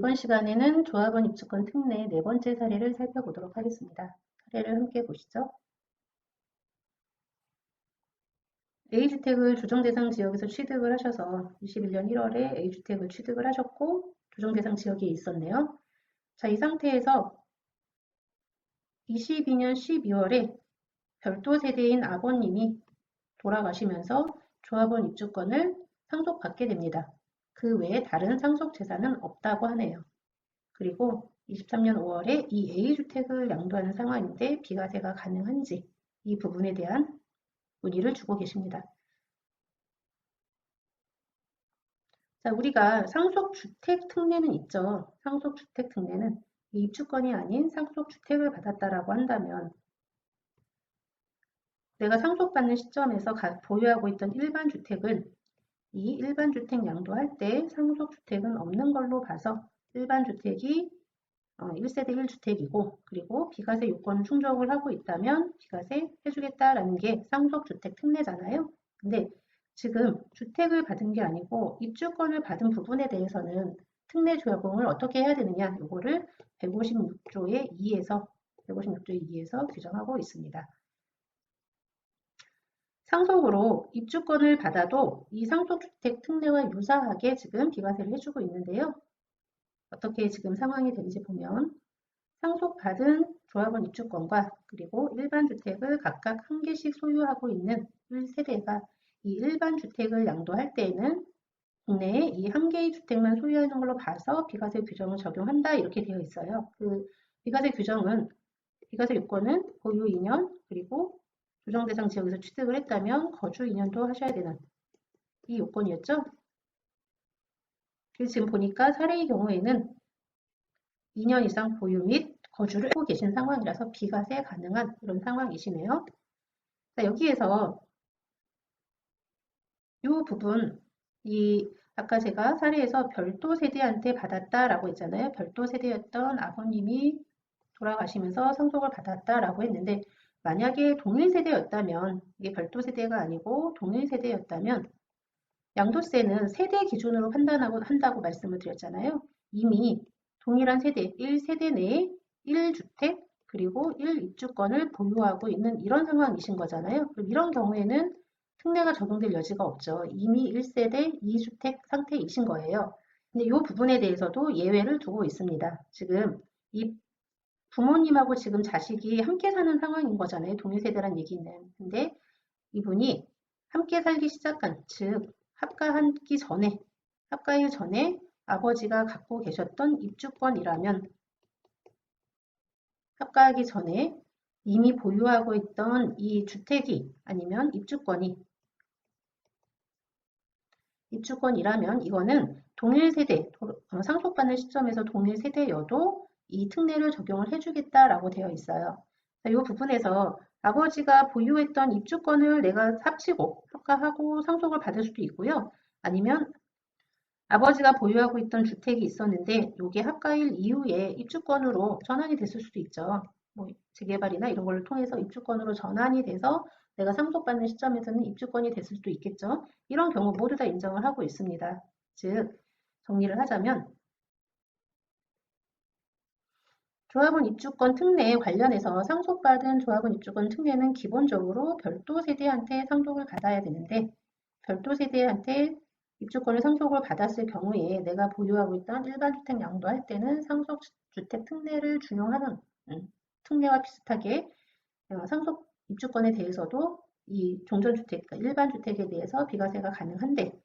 네, 이번 시간에는 조합원 입주권 특례 네 번째 사례를 살펴보도록 하겠습니다. 사례를 함께 보시죠. A주택을 조정대상 지역에서 취득을 하셔서 21년 1월에 A주택을 취득을 하셨고 조정대상 지역에 있었네요. 자, 이 상태에서 22년 12월에 별도 세대인 아버님이 돌아가시면서 조합원 입주권을 상속받게 됩니다. 그 외에 다른 상속 재산은 없다고 하네요. 그리고 23년 5월에 이 A주택을 양도하는 상황인데 비과세가 가능한지 이 부분에 대한 문의를 주고 계십니다. 자, 우리가 상속주택 특례는 있죠. 상속주택 특례는 입주권이 아닌 상속주택을 받았다라고 한다면 내가 상속받는 시점에서 보유하고 있던 일반 주택을 이 일반 주택 양도할 때 상속 주택은 없는 걸로 봐서 일반 주택이 1세대 어, 1주택이고 그리고 비과세 요건을 충족을 하고 있다면 비과세 해주겠다라는 게 상속주택 특례잖아요. 근데 지금 주택을 받은 게 아니고 입주권을 받은 부분에 대해서는 특례 조합을 어떻게 해야 되느냐 이거를 156조의 2에서 156조의 2에서 규정하고 있습니다. 상속으로 입주권을 받아도 이 상속주택 특례와 유사하게 지금 비과세를 해주고 있는데요. 어떻게 지금 상황이 되는지 보면 상속받은 조합원 입주권과 그리고 일반 주택을 각각 한 개씩 소유하고 있는 1세대가 이 일반 주택을 양도할 때에는 국내에 이 한 개의 주택만 소유하는 걸로 봐서 비과세 규정을 적용한다 이렇게 되어 있어요. 그 비과세 규정은 비과세 요건은 보유 2년 그리고 조정 대상 지역에서 취득을 했다면 거주 2년도 하셔야 되는 이 요건이었죠. 지금 보니까 사례의 경우에는 2년 이상 보유 및 거주를 하고 계신 상황이라서 비과세 가능한 이런 상황이시네요. 자, 여기에서 이 부분, 이 아까 제가 사례에서 별도 세대한테 받았다라고 했잖아요. 별도 세대였던 아버님이 돌아가시면서 상속을 받았다라고 했는데 만약에 동일 세대였다면 이게 별도 세대가 아니고 동일 세대였다면 양도세는 세대 기준으로 판단하고 한다고 말씀을 드렸잖아요. 이미 동일한 세대, 1세대 내에 1주택 그리고 1입주권을 보유하고 있는 이런 상황이신 거잖아요. 그럼 이런 경우에는 특례가 적용될 여지가 없죠. 이미 1세대 2주택 상태이신 거예요. 근데 이 부분에 대해서도 예외를 두고 있습니다. 지금 이 부모님하고 지금 자식이 함께 사는 상황인 거잖아요. 동일세대란 얘기는. 근데 이분이 함께 살기 시작한, 즉 합가하기 전에, 합가일 전에 아버지가 갖고 계셨던 입주권이라면 합가하기 전에 이미 보유하고 있던 이 주택이 아니면 입주권이 입주권이라면 이거는 동일 세대, 어, 상속받는 시점에서 동일 세대여도 이 특례를 적용을 해주겠다라고 되어 있어요. 이 부분에서 아버지가 보유했던 입주권을 내가 합치고 평가하고 상속을 받을 수도 있고요. 아니면 아버지가 보유하고 있던 주택이 있었는데 이게 합가일 이후에 입주권으로 전환이 됐을 수도 있죠. 뭐 재개발이나 이런 걸 통해서 입주권으로 전환이 돼서 내가 상속받는 시점에서는 입주권이 됐을 수도 있겠죠. 이런 경우 모두 다 인정을 하고 있습니다. 즉 정리를 하자면 조합원 입주권 특례에 관련해서 상속받은 조합원 입주권 특례는 기본적으로 별도 세대한테 상속을 받아야 되는데 별도 세대한테 입주권을 상속을 받았을 경우에 내가 보유하고 있던 일반 주택 양도할 때는 상속주택 특례를 준용하는 음, 특례와 비슷하게 어, 상속 입주권에 대해서도 이 종전주택, 그러니까 일반 주택에 대해서 비과세가 가능한데 단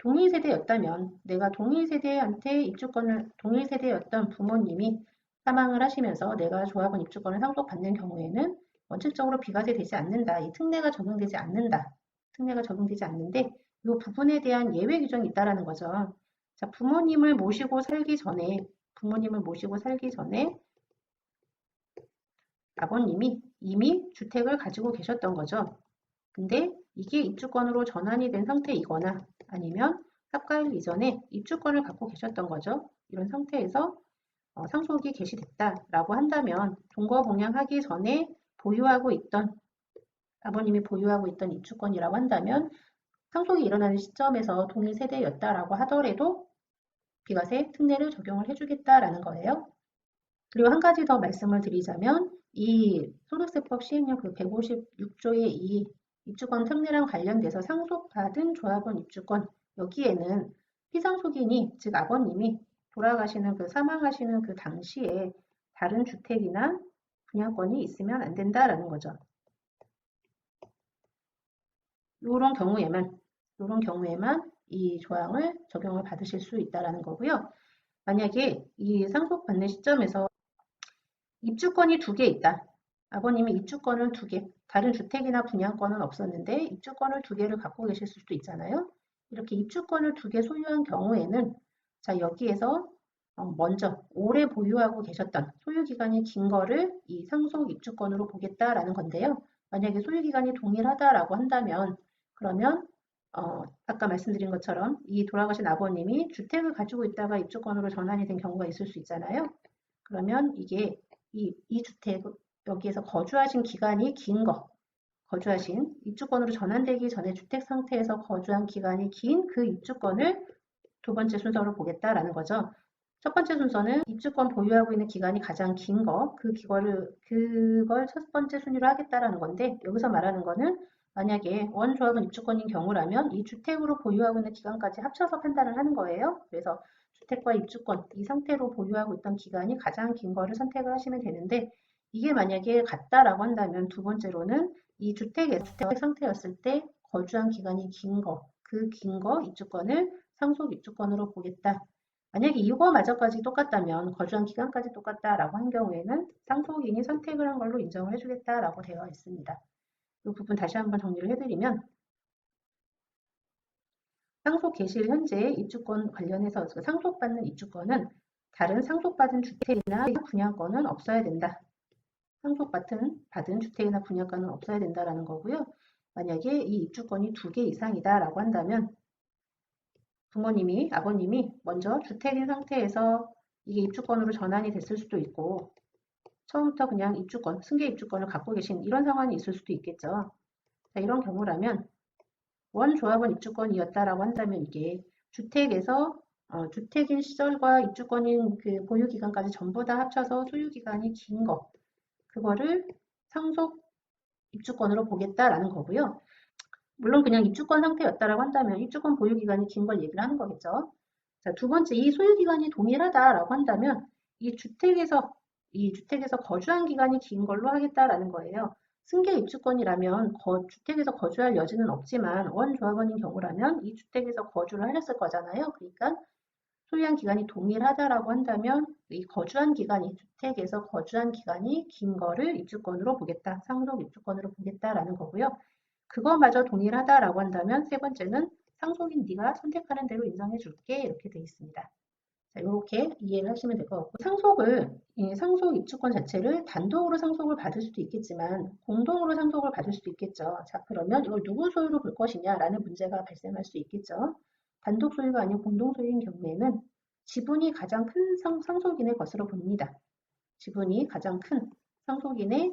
동일 세대였다면 내가 동일 세대한테 입주권을 동일 세대였던 부모님이 사망을 하시면서 내가 조합원 입주권을 상속받는 경우에는 원칙적으로 비과세 되지 않는다. 이 특례가 적용되지 않는다. 특례가 적용되지 않는데 이 부분에 대한 예외 규정이 있다라는 거죠. 자, 부모님을 모시고 살기 전에 부모님을 모시고 살기 전에 아버님이 이미 주택을 가지고 계셨던 거죠. 근데 이게 입주권으로 전환이 된 상태이거나 아니면 합가일 이전에 입주권을 갖고 계셨던 거죠. 이런 상태에서 어, 상속이 개시됐다라고 한다면 동거봉양하기 전에 보유하고 있던 아버님이 보유하고 있던 입주권이라고 한다면 상속이 일어나는 시점에서 동일 세대였다라고 하더라도 비과세 특례를 적용을 해주겠다라는 거예요. 그리고 한 가지 더 말씀을 드리자면 이 소득세법 시행령 그 156조의 이 입주권 특례랑 관련돼서 상속받은 조합원 입주권 여기에는 피상속인이 즉 아버님이 돌아가시는 그 사망하시는 그 당시에 다른 주택이나 분양권이 있으면 안 된다라는 거죠. 이런 경우에만 이런 경우에만 이 조항을 적용을 받으실 수 있다라는 거고요. 만약에 이 상속받는 시점에서 입주권이 두 개 있다. 아버님이 입주권을 두 개, 다른 주택이나 분양권은 없었는데 입주권을 두 개를 갖고 계실 수도 있잖아요. 이렇게 입주권을 두 개 소유한 경우에는 자 여기에서 어, 먼저 오래 보유하고 계셨던 소유기간이 긴 거를 이 상속 입주권으로 보겠다라는 건데요. 만약에 소유기간이 동일하다라고 한다면 그러면 어, 아까 말씀드린 것처럼 이 돌아가신 아버님이 주택을 가지고 있다가 입주권으로 전환이 된 경우가 있을 수 있잖아요. 그러면 이게 이, 이 주택 여기에서 거주하신 기간이 긴 거, 거주하신 입주권으로 전환되기 전에 주택 상태에서 거주한 기간이 긴 그 입주권을 두 번째 순서로 보겠다라는 거죠. 첫 번째 순서는 입주권 보유하고 있는 기간이 가장 긴 거, 그 기간을 그걸 첫 번째 순위로 하겠다라는 건데 여기서 말하는 거는 만약에 원조합은 입주권인 경우라면 이 주택으로 보유하고 있는 기간까지 합쳐서 판단을 하는 거예요. 그래서 주택과 입주권 이 상태로 보유하고 있던 기간이 가장 긴 거를 선택을 하시면 되는데 이게 만약에 같다라고 한다면 두 번째로는 이 주택의 주택 상태였을 때 거주한 기간이 긴 거, 그 긴 거 입주권을 상속 입주권으로 보겠다. 만약에 이거마저까지 똑같다면 거주한 기간까지 똑같다라고 한 경우에는 상속인이 선택을 한 걸로 인정을 해주겠다라고 되어 있습니다. 이 부분 다시 한번 정리를 해드리면 상속 개실 현재 입주권 관련해서 그 상속받는 입주권은 다른 상속받은 주택이나 분양권은 없어야 된다. 상속받은 받은 주택이나 분양권은 없어야 된다라는 거고요. 만약에 이 입주권이 두 개 이상이다라고 한다면 부모님이 아버님이 먼저 주택인 상태에서 이게 입주권으로 전환이 됐을 수도 있고 처음부터 그냥 입주권, 승계 입주권을 갖고 계신 이런 상황이 있을 수도 있겠죠. 자, 이런 경우라면 원조합원 입주권이었다라고 한다면 이게 주택에서 어, 주택인 시절과 입주권인 그 보유 기간까지 전부 다 합쳐서 소유 기간이 긴 거, 그거를 상속 입주권으로 보겠다라는 거고요. 물론 그냥 입주권 상태였다라고 한다면 입주권 보유 기간이 긴 걸 얘기를 하는 거겠죠. 자, 두 번째, 이 소유 기간이 동일하다라고 한다면 이 주택에서 이 주택에서 거주한 기간이 긴 걸로 하겠다라는 거예요. 승계 입주권이라면 거, 주택에서 거주할 여지는 없지만 원조합원인 경우라면 이 주택에서 거주를 하셨을 거잖아요. 그러니까 소유한 기간이 동일하다라고 한다면 이 거주한 기간이 주택에서 거주한 기간이 긴 거를 입주권으로 보겠다. 상속 입주권으로 보겠다라는 거고요. 그거마저 동일하다라고 한다면 세 번째는 상속인 네가 선택하는 대로 인정해 줄게 이렇게 되어 있습니다. 자, 이렇게 이해를 하시면 될 것 같고 상속을 이 상속 입주권 자체를 단독으로 상속을 받을 수도 있겠지만 공동으로 상속을 받을 수도 있겠죠. 자 그러면 이걸 누구 소유로 볼 것이냐라는 문제가 발생할 수 있겠죠. 단독 소유가 아닌 공동 소유인 경우에는 지분이 가장 큰 상, 상속인의 것으로 봅니다. 지분이 가장 큰 상속인의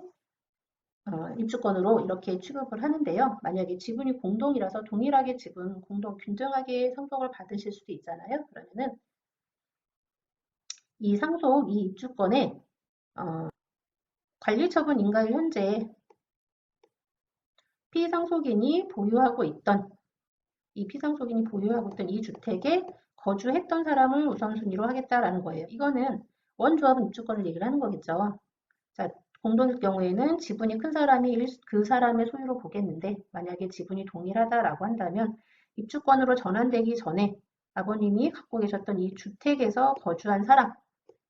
어, 입주권으로 이렇게 취급을 하는데요. 만약에 지분이 공동이라서 동일하게 지분, 공동, 균등하게 상속을 받으실 수도 있잖아요. 그러면은 이 상속, 이 입주권에 어, 관리처분 인가일 현재 피상속인이 보유하고 있던 이 피상속인이 보유하고 있던 이 주택에 거주했던 사람을 우선순위로 하겠다라는 거예요. 이거는 원조합은 입주권을 얘기를 하는 거겠죠. 자, 공동일 경우에는 지분이 큰 사람이 그 사람의 소유로 보겠는데 만약에 지분이 동일하다라고 한다면 입주권으로 전환되기 전에 아버님이 갖고 계셨던 이 주택에서 거주한 사람,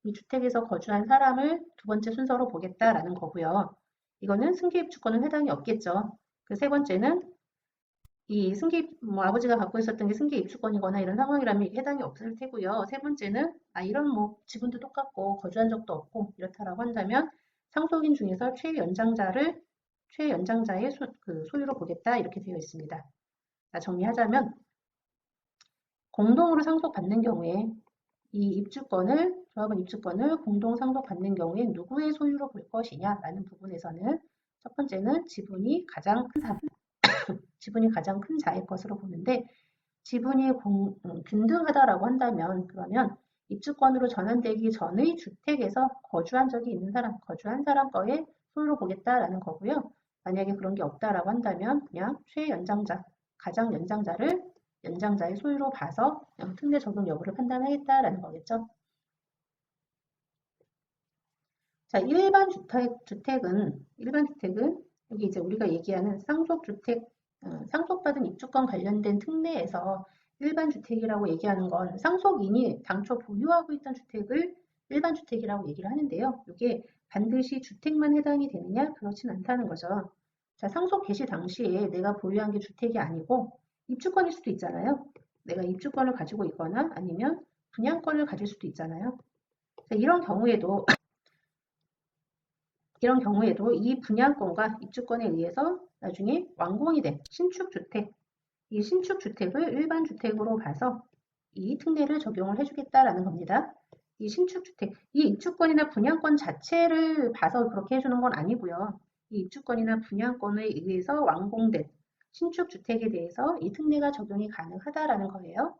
이 주택에서 거주한 사람을 두 번째 순서로 보겠다라는 거고요. 이거는 승계입주권은 해당이 없겠죠. 그 세 번째는 이 승계, 뭐 아버지가 갖고 있었던 게 승계 입주권이거나 이런 상황이라면 해당이 없을 테고요. 세 번째는 아 이런 뭐 지분도 똑같고 거주한 적도 없고 이렇다라고 한다면 상속인 중에서 최연장자를 최연장자의 소, 그 소유로 보겠다 이렇게 되어 있습니다. 자, 정리하자면 공동으로 상속받는 경우에 이 입주권을 조합원 입주권을 공동 상속받는 경우에 누구의 소유로 볼 것이냐라는 부분에서는 첫 번째는 지분이 가장 큰 사람, 지분이 가장 큰 자의 것으로 보는데 지분이 공- 음, 균등하다라고 한다면 그러면 입주권으로 전환되기 전의 주택에서 거주한 적이 있는 사람, 거주한 사람 거에 소유로 보겠다라는 거고요. 만약에 그런 게 없다라고 한다면 그냥 최연장자, 가장 연장자를 연장자의 소유로 봐서 특례 적용 여부를 판단하겠다라는 거겠죠. 자, 일반 주택, 주택은, 일반 주택은 여기 이제 우리가 얘기하는 상속주택, 어, 상속받은 입주권 관련된 특례에서 일반 주택이라고 얘기하는 건 상속인이 당초 보유하고 있던 주택을 일반 주택이라고 얘기를 하는데요. 이게 반드시 주택만 해당이 되느냐? 그렇진 않다는 거죠. 자, 상속 개시 당시에 내가 보유한 게 주택이 아니고 입주권일 수도 있잖아요. 내가 입주권을 가지고 있거나 아니면 분양권을 가질 수도 있잖아요. 자, 이런 경우에도 이런 경우에도 이 분양권과 입주권에 의해서 나중에 완공이 된 신축주택, 이 신축주택을 일반 주택으로 봐서 이 특례를 적용을 해주겠다라는 겁니다. 이 신축주택, 이 입주권이나 분양권 자체를 봐서 그렇게 해주는 건 아니고요. 이 입주권이나 분양권에 의해서 완공된 신축주택에 대해서 이 특례가 적용이 가능하다라는 거예요.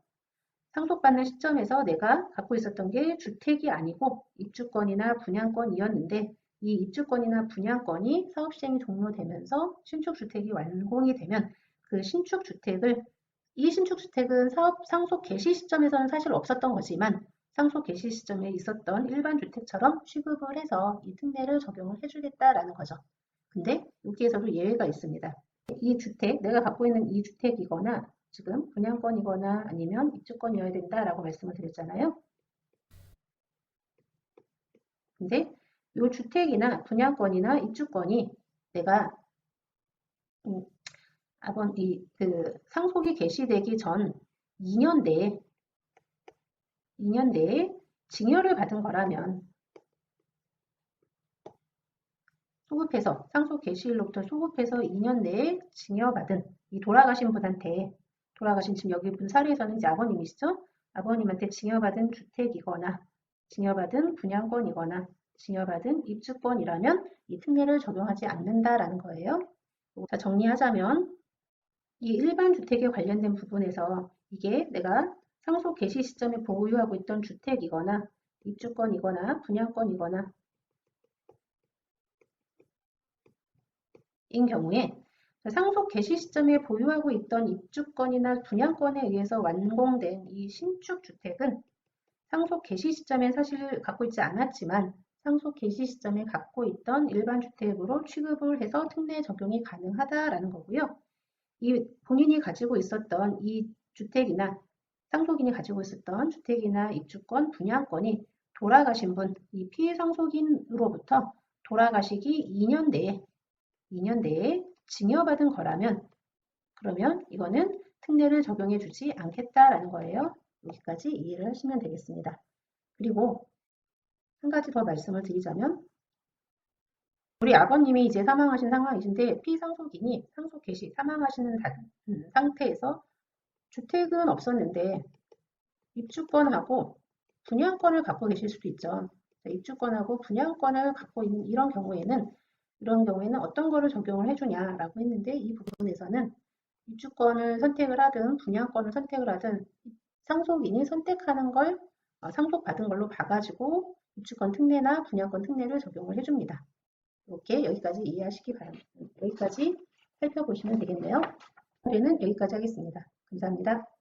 상속받는 시점에서 내가 갖고 있었던 게 주택이 아니고 입주권이나 분양권이었는데 이 입주권이나 분양권이 사업 시행이 종료되면서 신축주택이 완공이 되면 그 신축주택을 이 신축주택은 사업 상속 개시 시점에서는 사실 없었던 거지만 상속 개시 시점에 있었던 일반 주택처럼 취급을 해서 이 특례를 적용을 해주겠다라는 거죠. 근데 여기에서도 예외가 있습니다. 이 주택, 내가 갖고 있는 이 주택이거나 지금 분양권이거나 아니면 입주권이어야 된다라고 말씀을 드렸잖아요. 근데 이 주택이나 분양권이나 입주권이 내가 음, 아번 이그 상속이 개시되기 전 2년 내에 2년 내에 증여를 받은 거라면 소급해서 상속 개시일로부터 소급해서 2년 내에 증여받은 이 돌아가신 분한테 돌아가신 지금 여기 분 사례에서는 이제 아버님이시죠? 아버님한테 증여받은 주택이거나 증여받은 분양권이거나 증여받은 입주권이라면 이 특례를 적용하지 않는다라는 거예요. 자, 정리하자면 이 일반 주택에 관련된 부분에서 이게 내가 상속 개시 시점에 보유하고 있던 주택이거나 입주권이거나 분양권이거나 인 경우에 상속 개시 시점에 보유하고 있던 입주권이나 분양권에 의해서 완공된 이 신축 주택은 상속 개시 시점에 사실 갖고 있지 않았지만 상속 개시 시점에 갖고 있던 일반 주택으로 취급을 해서 특례 적용이 가능하다라는 거고요. 이 본인이 가지고 있었던 이 주택이나 상속인이 가지고 있었던 주택이나 입주권, 분양권이 돌아가신 분, 이 피해 상속인으로부터 돌아가시기 2년 내에 2년 내에 증여받은 거라면 그러면 이거는 특례를 적용해 주지 않겠다라는 거예요. 여기까지 이해를 하시면 되겠습니다. 그리고 한 가지 더 말씀을 드리자면 우리 아버님이 이제 사망하신 상황이신데 피상속인이 상속 개시 사망하시는 음, 상태에서 주택은 없었는데 입주권하고 분양권을 갖고 계실 수도 있죠. 입주권하고 분양권을 갖고 있는 이런 경우에는 이런 경우에는 어떤 거를 적용을 해주냐라고 했는데 이 부분에서는 입주권을 선택을 하든 분양권을 선택을 하든 상속인이 선택하는 걸 어, 상속받은 걸로 봐가지고 입주권 특례나 분양권 특례를 적용을 해줍니다. 이렇게 여기까지 이해하시기 바랍니다. 여기까지 살펴보시면 되겠네요. 오늘은 여기까지 하겠습니다. 감사합니다.